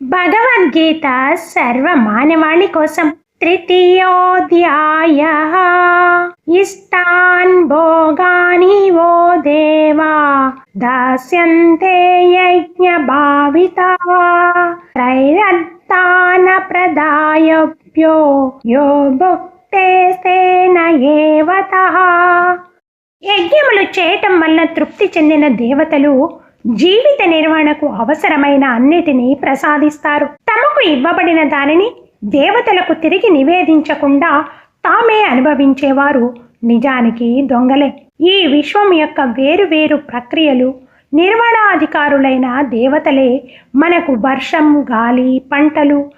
భగవద్గీత సర్వ మానవాళి కోసం తృతీయోధ్యాయ. ఇష్టాన్ భోగాని ఓ దేవా దాస్యంతే యజ్ఞ భావిత. త్రైరత్తాన ప్రదాయభ్యో యో భుక్తేస్తేన యజ్ఞములు చేయటం వల్ల తృప్తి చెందిన దేవతలు జీవిత నిర్వహణకు అవసరమైన అన్నిటినీ ప్రసాదిస్తారు. తమకు ఇవ్వబడిన దానిని దేవతలకు తిరిగి నివేదించకుండా తామే అనుభవించేవారు నిజానికి దొంగలే. ఈ విశ్వం యొక్క వేరు ప్రక్రియలు నిర్వహణాధికారులైన దేవతలే మనకు వర్షం గాలి పంటలు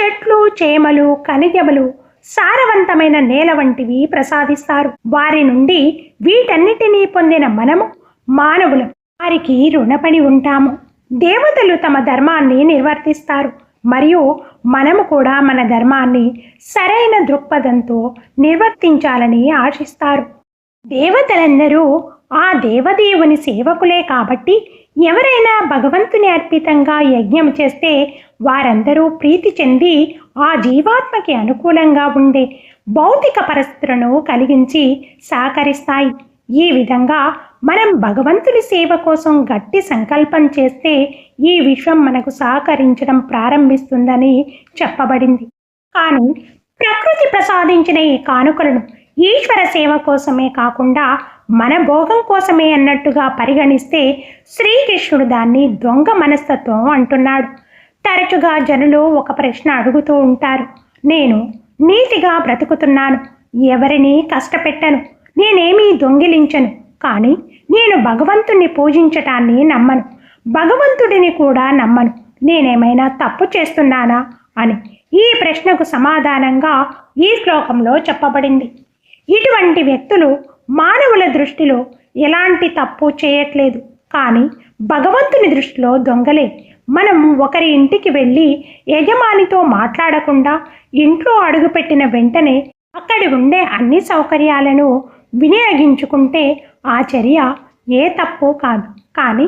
చెట్లు చేమలు ఖనిజములు సారవంతమైన నేల వంటివి ప్రసాదిస్తారు. వారి నుండి వీటన్నిటినీ పొందిన మనము మానవులం. వారికి రుణపడి ఉంటాము. దేవతలు తమ ధర్మాన్ని నిర్వర్తిస్తారు. మరియు మనము కూడా మన ధర్మాన్ని సరైన దృక్పథంతో నిర్వర్తించాలని ఆశిస్తారు. దేవతలందరూ ఆ దేవదేవుని సేవకులే కాబట్టి ఎవరైనా భగవంతుని అర్పితంగా యజ్ఞం చేస్తే వారందరూ ప్రీతి చెంది ఆ జీవాత్మకి అనుకూలంగా ఉండే భౌతిక పరిస్థితులను కలిగించి సహకరిస్తాయి. ఈ విధంగా మనం భగవంతుని సేవ కోసం గట్టి సంకల్పం చేస్తే ఈ విశ్వం మనకు సహకరించడం ప్రారంభిస్తుందని చెప్పబడింది. కానీ ప్రకృతి ప్రసాదించిన ఈ కానుకలను ఈశ్వర సేవ కోసమే కాకుండా మన భోగం కోసమే అన్నట్టుగా పరిగణిస్తే శ్రీకృష్ణుడు దాన్ని దొంగ మనస్తత్వం అంటున్నాడు. తరచుగా జనులు ఒక ప్రశ్న అడుగుతూ ఉంటారు. నేను నీతిగా బ్రతుకుతున్నాను. ఎవరిని కష్టపెట్టను? నేనేమీ దొంగిలించను. కానీ నేను భగవంతుణ్ణి పూజించటాన్ని నమ్మను. భగవంతుడిని కూడా నమ్మను. నేనేమైనా తప్పు చేస్తున్నానా అని ఈ ప్రశ్నకు సమాధానంగా ఈ శ్లోకంలో చెప్పబడింది. ఇటువంటి వ్యక్తులు మానవుల దృష్టిలో ఎలాంటి తప్పు చేయట్లేదు. కానీ భగవంతుని దృష్టిలో దొంగలే. మనం ఒకరి ఇంటికి వెళ్ళి యజమానితో మాట్లాడకుండా ఇంట్లో అడుగుపెట్టిన వెంటనే అక్కడి ఉండే అన్ని సౌకర్యాలను వినియోగించుకుంటే ఆ చర్య ఏ తప్పు కాదు. కానీ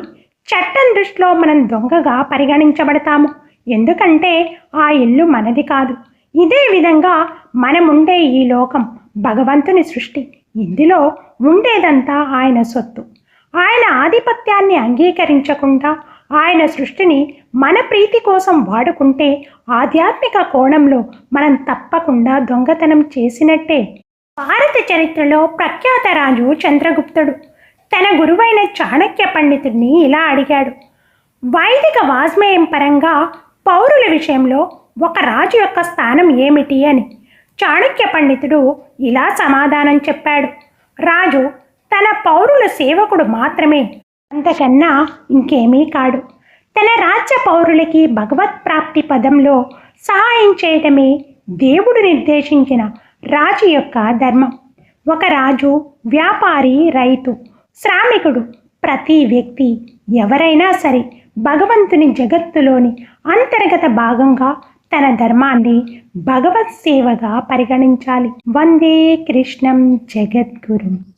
చట్టం దృష్టిలో మనం దొంగగా పరిగణించబడతాము. ఎందుకంటే ఆ ఇల్లు మనది కాదు. ఇదే విధంగా మనముండే ఈ లోకం భగవంతుని సృష్టి. ఇందులో ఉండేదంతా ఆయన సొత్తు. ఆయన ఆధిపత్యాన్ని అంగీకరించకుండా ఆయన సృష్టిని మన ప్రీతి కోసం వాడుకుంటే ఆధ్యాత్మిక కోణంలో మనం తప్పకుండా దొంగతనం చేసినట్టే. భారత చరిత్రలో ప్రఖ్యాత రాజు చంద్రగుప్తుడు. తన గురువైన చాణక్య పండితుడిని ఇలా అడిగాడు. వైదిక వాజ్మేయం పరంగా పౌరుల విషయంలో ఒక రాజు యొక్క స్థానం ఏమిటి అని? చాణక్య పండితుడు ఇలా సమాధానం చెప్పాడు. రాజు తన పౌరుల సేవకుడు మాత్రమే అంతకన్నా ఇంకేమీ కాడు. తన రాజ్య పౌరులకి భగవత్ ప్రాప్తి పదంలో సహాయం చేయటమే దేవుడు నిర్దేశించిన రాజు యొక్క ధర్మం. ఒక రాజు వ్యాపారి రైతు శ్రామికుడు ప్రతి వ్యక్తి ఎవరైనా సరే భగవంతుని జగత్తులోని అంతర్గత భాగంగా తన ధర్మాన్ని భగవత్ సేవగా పరిగణించాలి. వందే కృష్ణం జగద్గురు.